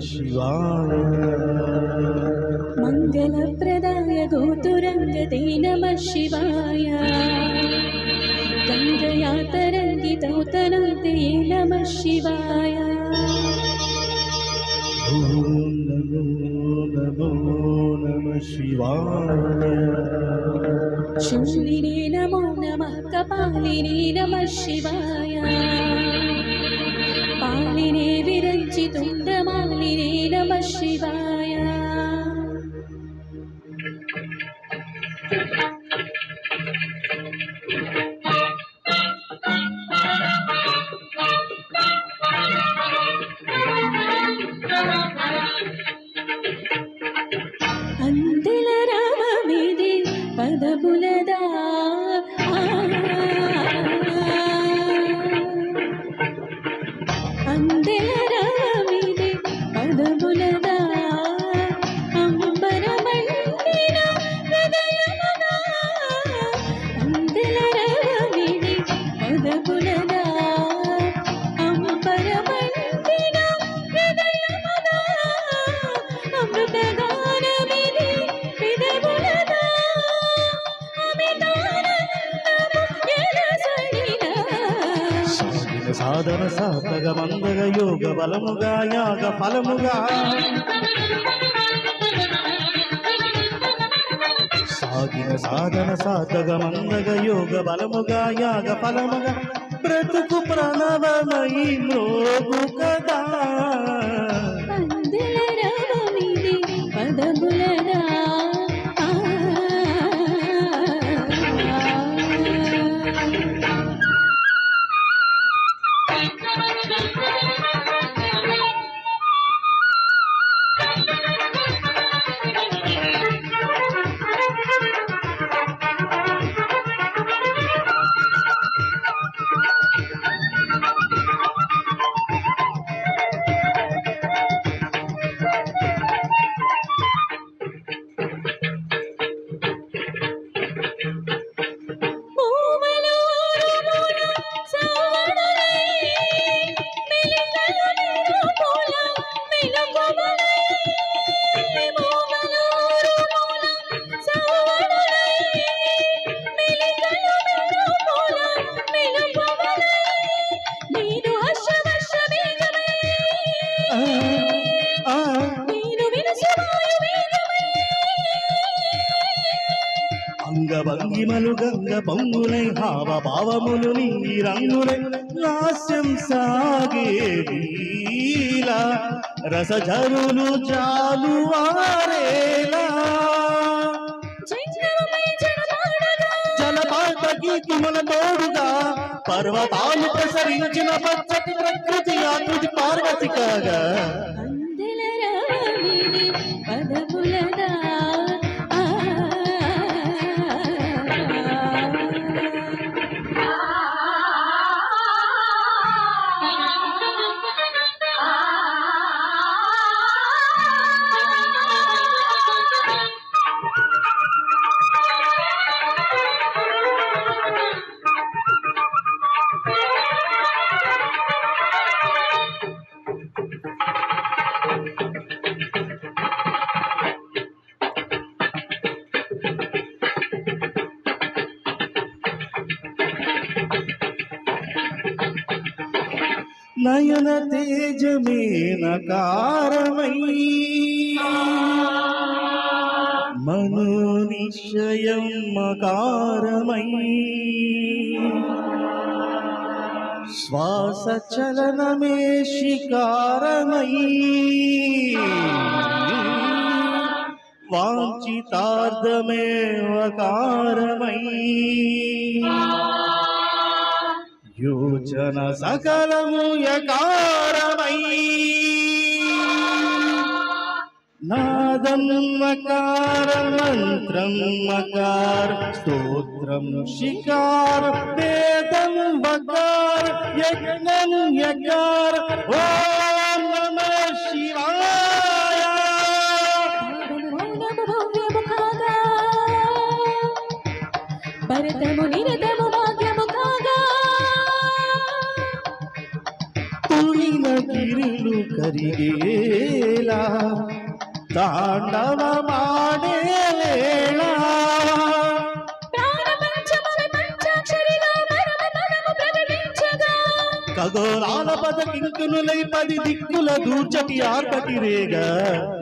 शिवाय। मङ्गलप्रदाय गोतुरङ्गदे नमः शिवाय गङ्गया तरङ्गितौतनन्दे नमः शिवाय। नमो नमो नमः शिवाय शूलिने नमो नमः कपालिने नमः शिवाय पालिने తులచి తుండమాలినే నమ శివాయ. అందల రామమిది పదము సాధన సాధక మందగ యోగ బలముగా యాగ ఫలముగా. సాగిన సాధన సాధక మందగ యోగ బలముగా యాగ ఫలముగా. బ్రతుకు ప్రణవమయి మ్రోగు కదా. అంగభంగిమలు గంగ పొంగులై హావ భావములు నీ రంగులై లాస్యం సాగేలా రసజరులు చాలు వారేలా జలపాత గీతిముల తోడుగా పర్వతాలు ప్రసరించిన పచ్చటి ప్రకృతి ఆకృతి పార్వతి కాగా. నయన తేజమేన కారమై. మనోనిశ్చయం మకారమై. శ్వాస చలనమే శికారమై. వాంఛితార్థమే వకారమై. యోచన సకలము యకారమై. నాదం మకార మంత్రం మకార స్తోత్రం శికార వేదం వకార యజ్ఞం యకార ఓం పరమ పదము ప్రకటించగా ఖగోళాల పదకింకునులై పది దిక్కుల దూర్చటి ఆర్పటి రేగా పద